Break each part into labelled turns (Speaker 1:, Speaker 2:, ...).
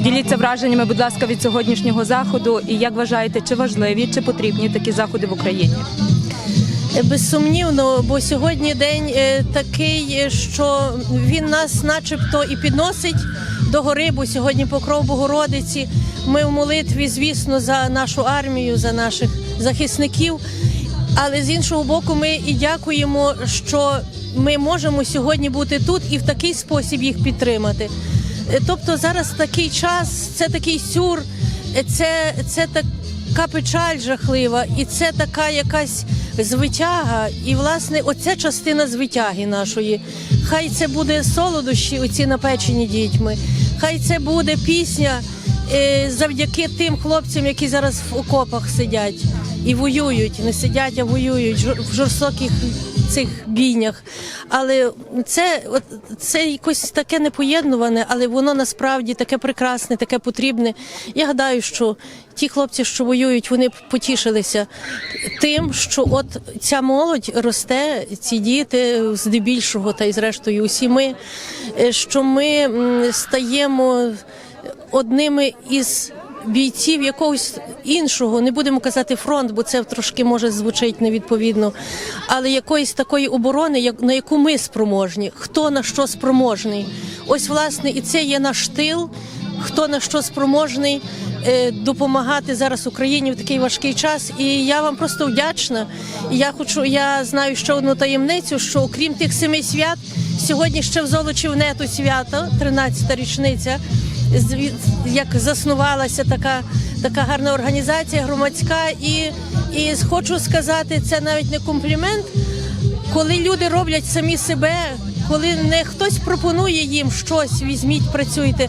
Speaker 1: Поділіться враженнями, будь ласка, від сьогоднішнього заходу. І як вважаєте, чи важливі, чи потрібні такі заходи в Україні?
Speaker 2: Е, Безсумнівно, бо сьогодні день е, такий, е, що він нас, начебто, і підносить до гори, бо сьогодні покров Богородиці. Ми в молитві, звісно, за нашу армію, за наших захисників. Але з іншого боку, ми і дякуємо, що ми можемо сьогодні бути тут і в такий спосіб їх підтримати. Е, Тобто зараз такий час, це такий сюр, е, це, це така печаль жахлива, і це така якась звитяга. І власне, оця частина звитяги нашої. Хай це буде солодощі, оці напечені дітьми. Хай це буде пісня е, завдяки тим хлопцям, які зараз в окопах сидять і воюють, не сидять, а воюють в жорстоких цих бійнях. Але це, от, це якось таке непоєднуване, але воно насправді таке прекрасне, таке потрібне. Я гадаю, що ті хлопці, що воюють, вони потішилися тим, що от ця молодь росте, ці діти здебільшого, та й зрештою усі ми, е, що ми стаємо одними із бійців якогось іншого, не будемо казати фронт, бо це трошки може звучить невідповідно, але якоїсь такої оборони, на яку ми спроможні, хто на що спроможний. Ось власне і це є наш тил, хто на що спроможний е, допомагати зараз Україні в такий важкий час. І я вам просто вдячна. Я хочу, я знаю ще одну таємницю, що окрім тих семи свят, сьогодні ще в Золочів нету свято, 13-та річниця як заснувалася така, така гарна організація громадська. І, і хочу сказати, це навіть не комплімент, коли люди роблять самі себе, коли не хтось пропонує їм щось, візьміть, працюйте.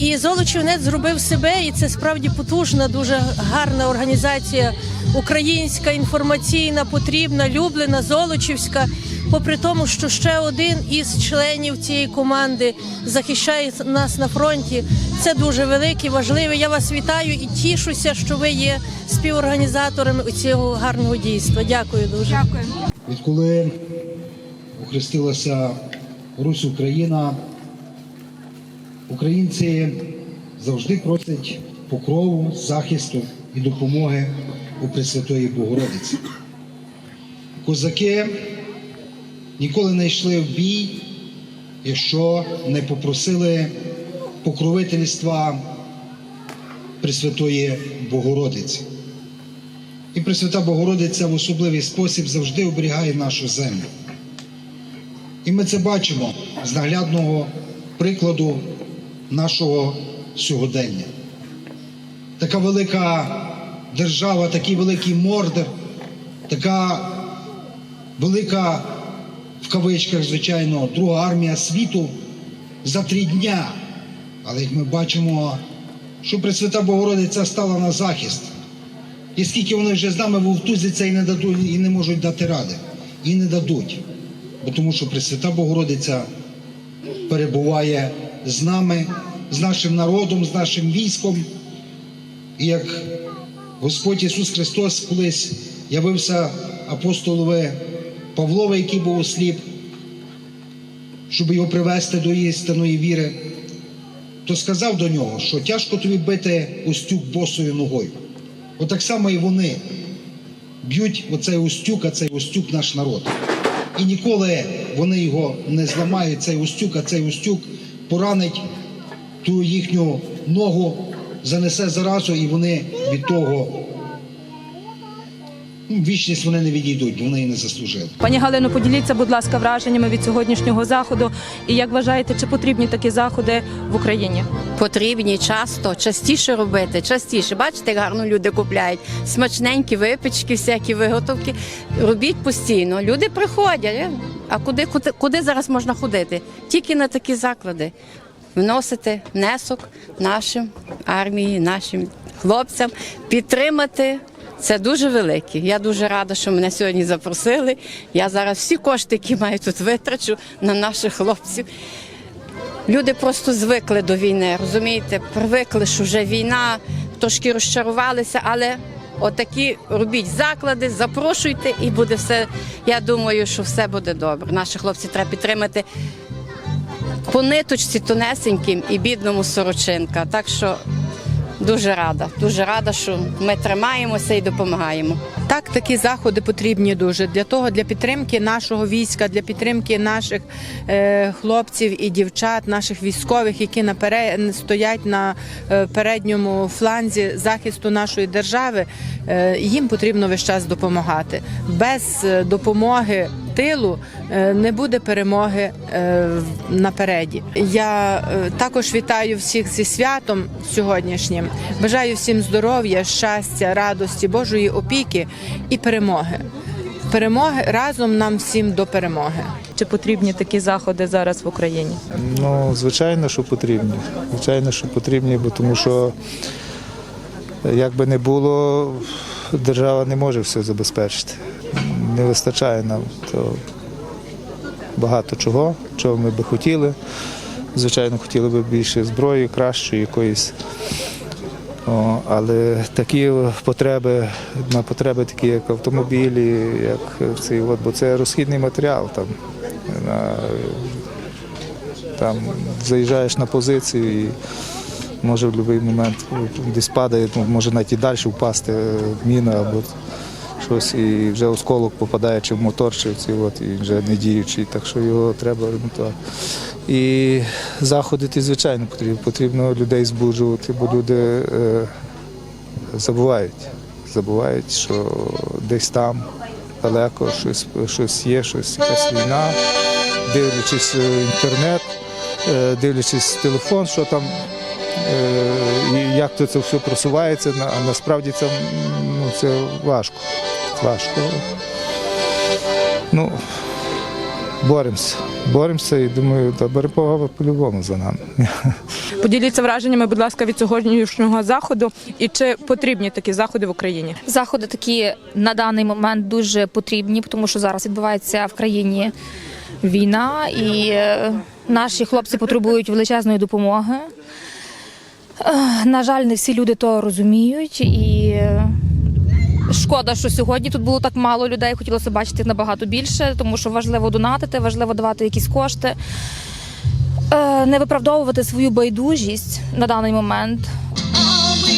Speaker 2: І Золочівнець зробив себе, і це справді потужна, дуже гарна організація, українська, інформаційна, потрібна, люблена, золочівська. Попри тому, що ще один із членів цієї команди захищає нас на фронті. Це дуже велике, важливе. Я вас вітаю і тішуся, що ви є співорганізаторами цього гарного дійства. Дякую дуже.
Speaker 1: Дякую.
Speaker 3: Відколи охрестилася Русь Україна, українці завжди просять покрову, захисту і допомоги у Пресвятої Богородиці. Козаки ніколи не йшли в бій, якщо не попросили покровительства Пресвятої Богородиці. І Пресвята Богородиця в особливий спосіб завжди оберігає нашу землю. І ми це бачимо з наглядного прикладу нашого сьогодення. Така велика держава, такий великий мордер, така велика, в кавичках, звичайно, друга армія світу за три дня. Але як ми бачимо, що Пресвята Богородиця стала на захист. І скільки вони вже з нами вовтузяться і не дадуть, і не можуть дати ради, і не дадуть. Бо тому що Пресвята Богородиця перебуває з нами, з нашим народом, з нашим військом. І як Господь Ісус Христос колись явився апостолові Павлові, який був осліп, щоб його привести до істинної віри, то сказав до нього, що тяжко тобі бити устюк босою ногою. Отак само і вони б'ють оцей устюк, а цей устюк наш народ. І ніколи вони його не зламають, цей устюк, а цей устюк поранить ту їхню ногу, занесе заразу, і вони від того ну, вічність вони не відійдуть, вони її не заслужили.
Speaker 1: Пані Галино, поділіться, будь ласка, враженнями від сьогоднішнього заходу. І як вважаєте, чи потрібні такі заходи в Україні?
Speaker 4: потрібні часто, частіше робити, частіше. Бачите, як гарно люди купляють смачненькі випічки, всякі виготовки. Робіть постійно. Люди приходять. А куди, куди, куди зараз можна ходити? Тільки на такі заклади. Вносити внесок нашим армії, нашим хлопцям, підтримати. Це дуже велике. Я дуже рада, що мене сьогодні запросили. Я зараз всі кошти, які маю тут, витрачу на наших хлопців. Люди просто звикли до війни, розумієте, привикли, що вже війна, трошки розчарувалися, але отакі робіть заклади, запрошуйте і буде все. Я думаю, що все буде добре. Наші хлопці треба підтримати. По ниточці тонесеньким і бідному сорочинка. Так що дуже рада, дуже рада, що ми тримаємося і допомагаємо.
Speaker 5: Так, такі заходи потрібні дуже для того, для підтримки нашого війська, для підтримки наших е, хлопців і дівчат, наших військових, які наперед стоять на е, передньому фланзі захисту нашої держави. Е, їм потрібно весь час допомагати. Без е, допомоги тилу е, не буде перемоги е, напереді. Я е, також вітаю всіх зі святом сьогоднішнім. Бажаю всім здоров'я, щастя, радості, Божої опіки і перемоги. Перемоги разом нам всім до перемоги.
Speaker 1: Чи потрібні такі заходи зараз в Україні?
Speaker 6: Ну, звичайно, що потрібні. Звичайно, що потрібні, бо тому що як би не було, держава не може все забезпечити. Не вистачає нам то багато чого, чого ми би хотіли. Звичайно, хотіли б більше зброї, кращої якоїсь. О, але такі потреби, на потреби такі, як автомобілі, як цей, от, бо це розхідний матеріал там. На, там заїжджаєш на позицію і може в будь-який момент десь падає, ну, може навіть і далі впасти міна або щось, і вже осколок попадає чи в мотор, чи в ці от, і вже не діючий, так що його треба ремонтувати. І заходи ті, звичайно, потрібно. Потрібно людей збуджувати, бо люди е, забувають. Забувають, що десь там далеко щось, щось є, щось якась війна, дивлячись е, інтернет, е, дивлячись телефон, що там е, і як то це все просувається, а насправді це, ну, це важко. Важко. Ну, боремося. Боремося і думаю, та перемога по-любому за нами.
Speaker 1: Поділіться враженнями, будь ласка, від сьогоднішнього заходу і чи потрібні такі заходи в Україні?
Speaker 7: Заходи такі на даний момент дуже потрібні, тому що зараз відбувається в країні війна, і е, наші хлопці потребують величезної допомоги. Е, На жаль, не всі люди то розуміють, і е, шкода, що сьогодні тут було так мало людей. Хотілося бачити набагато більше, тому що важливо донатити, важливо давати якісь кошти. Е, Не виправдовувати свою байдужість на даний момент,
Speaker 8: А ми